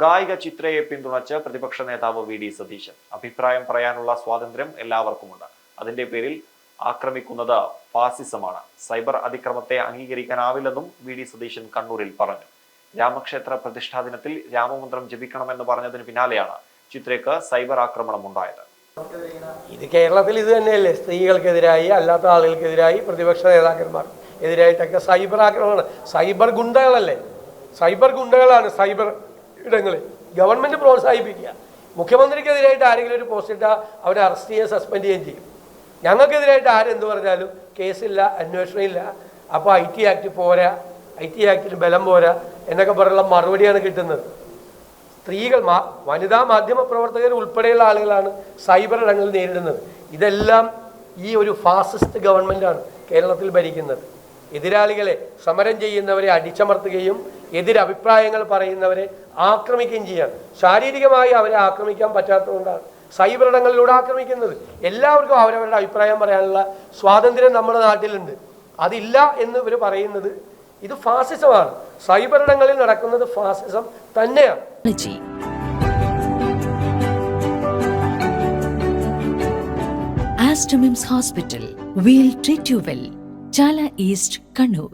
ഗായിക ചിത്രയെ പിന്തുണച്ച് പ്രതിപക്ഷ നേതാവ് വി ഡി സതീശൻ. അഭിപ്രായം പറയാനുള്ള സ്വാതന്ത്ര്യം എല്ലാവർക്കുമുണ്ട്. അതിന്റെ പേരിൽ ആക്രമിക്കുന്നത് ഫാസിസമാണ്. സൈബർ അതിക്രമത്തെ അംഗീകരിക്കാനാവില്ലെന്നും വി ഡി സതീശൻ കണ്ണൂരിൽ പറഞ്ഞു. രാമക്ഷേത്ര പ്രതിഷ്ഠാ ദിനത്തിൽ രാമമന്ത്രം ജപിക്കണമെന്ന് പറഞ്ഞതിന് പിന്നാലെയാണ് ചിത്രയ്ക്ക് സൈബർ ആക്രമണം ഉണ്ടായത് ഇത് കേരളത്തിൽ ഇത് തന്നെയല്ലേ? സ്ത്രീകൾക്കെതിരായി അല്ലാത്ത ആളുകൾക്കെതിരായി പ്രതിപക്ഷ നേതാക്കന്മാർ എതിരായിട്ടൊക്കെ സൈബർ ആക്രമണമാണ്. സൈബർ ഗുണ്ടകളല്ലേ? സൈബർ ഗുണ്ടകളാണ് സൈബർ ഇടങ്ങളിൽ ഗവൺമെന്റ് പ്രോത്സാഹിപ്പിക്കുക. മുഖ്യമന്ത്രിക്കെതിരായിട്ട് ആരെങ്കിലും ഒരു പോസ്റ്റ് ഇട്ടാൽ അവരെ അറസ്റ്റ് ചെയ്യുക സസ്പെൻഡ് ചെയ്യുകയും ചെയ്യും. ഞങ്ങൾക്കെതിരായിട്ട് ആരെന്ത് പറഞ്ഞാലും കേസില്ല അന്വേഷണം ഇല്ല. അപ്പോൾ ഐ ടി ആക്ട് പോരാ ഐ ടി ആക്ടിന് ബലം പോരാ എന്നൊക്കെ പറഞ്ഞുള്ള മറുപടിയാണ് കിട്ടുന്നത്. സ്ത്രീകൾ മാ- വനിതാ മാധ്യമ പ്രവർത്തകർ ഉൾപ്പെടെയുള്ള ആളുകളാണ് സൈബർ ഇടങ്ങൾ നേരിടുന്നത്. ഇതെല്ലാം ഈ ഒരു ഫാസിസ്റ്റ് ഗവൺമെന്റാണ് കേരളത്തിൽ ഭരിക്കുന്നത്. എതിരാളികളെ സമരം ചെയ്യുന്നവരെ അടിച്ചമർത്തുകയും എതിരഭിപ്രായങ്ങൾ പറയുന്നവരെ ആക്രമിക്കുകയും ചെയ്യാണ് ശാരീരികമായി അവരെ ആക്രമിക്കാൻ പറ്റാത്തതുകൊണ്ടാണ് സൈബർ ഇടങ്ങളിലൂടെ ആക്രമിക്കുന്നത് എല്ലാവർക്കും അവരവരുടെ അഭിപ്രായം പറയാനുള്ള സ്വാതന്ത്ര്യം നമ്മുടെ നാട്ടിലുണ്ട് അതില്ല എന്ന് ഇവർ പറയുന്നത് ഇത് ഫാസിസമാണ് സൈബർ ഇടങ്ങളിൽ നടക്കുന്നത് ഫാസിസം തന്നെയാണ് Hospital. We'll treat you well. Chala East, Kannur.